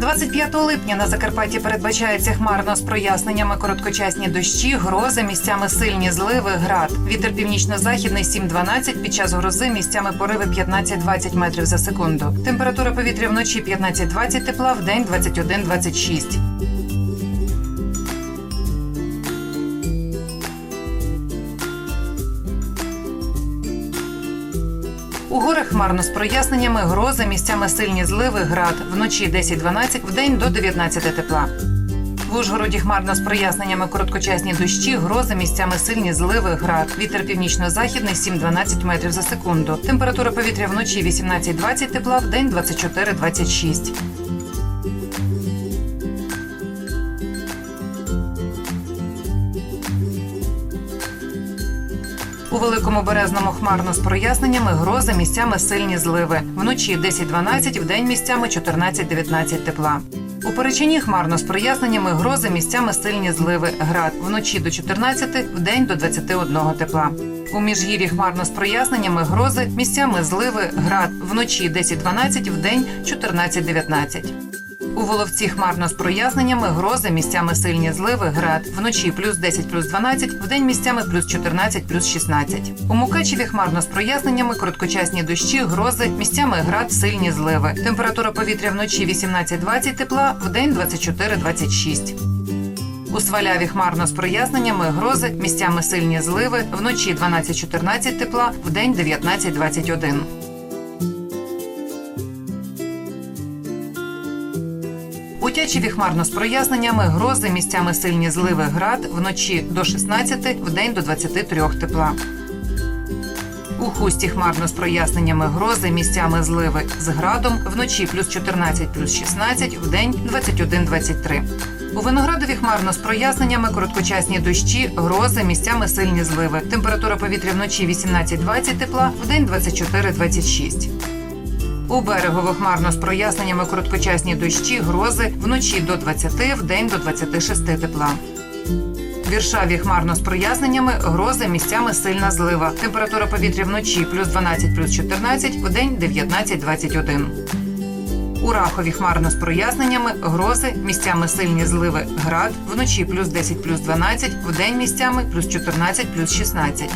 25 липня на Закарпатті передбачається хмарно з проясненнями короткочасні дощі, грози, місцями сильні зливи, град. Вітер північно-західний 7-12, під час грози місцями пориви 15-20 метрів за секунду. Температура повітря вночі 15-20 тепла, в день 21-26. У горах хмарно з проясненнями, грози, місцями сильні зливи, град. Вночі 10-12, вдень до 19 тепла. В Ужгороді хмарно з проясненнями короткочасні дощі, грози, місцями сильні зливи, град. Вітер північно-західний 7-12 метрів за секунду. Температура повітря вночі 18-20 тепла, вдень 24-26. У великому березному хмарно з проясненнями, грози місцями сильні зливи. Вночі 10-12, вдень місцями 14-19 тепла. У Перечині хмарно з проясненнями, грози місцями сильні зливи. Град вночі до 14, вдень до 21 тепла. У міжгір'ї хмарно з проясненнями, грози місцями зливи, град вночі 10-12, вдень 14-19. У Воловці хмарно з проясненнями, грози місцями сильні зливи, град. Вночі плюс 10, плюс 12, вдень місцями плюс 14, плюс 16. У Мукачеві хмарно з проясненнями, короткочасні дощі, грози, місцями град, сильні зливи. Температура повітря вночі 18-20 тепла, вдень 24-26. У Сваляві хмарно з проясненнями, грози, місцями сильні зливи, вночі 12-14 тепла, вдень 19-21. У Тячеві хмарно з проясненнями, грози, місцями сильні зливи, град, вночі до 16, вдень до 23 тепла. У хусті хмарно з проясненнями грози, місцями зливи з градом, вночі плюс 14, плюс 16, вдень 21-23. У виноградові хмарно з проясненнями, короткочасні дощі, грози, місцями сильні зливи. Температура повітря вночі 18-20 тепла, вдень 24-26. У берегово хмарно з проясненнями короткочасні дощі, грози вночі до 20, вдень до 26 тепла. Віршаві хмарно з проясненнями, грози місцями сильна злива. Температура повітря вночі плюс 12, плюс 14, вдень 19-21. У Рахові хмарно з проясненнями, грози, місцями сильні зливи, град, вночі плюс 10, плюс 12, вдень місцями плюс 14, плюс 16.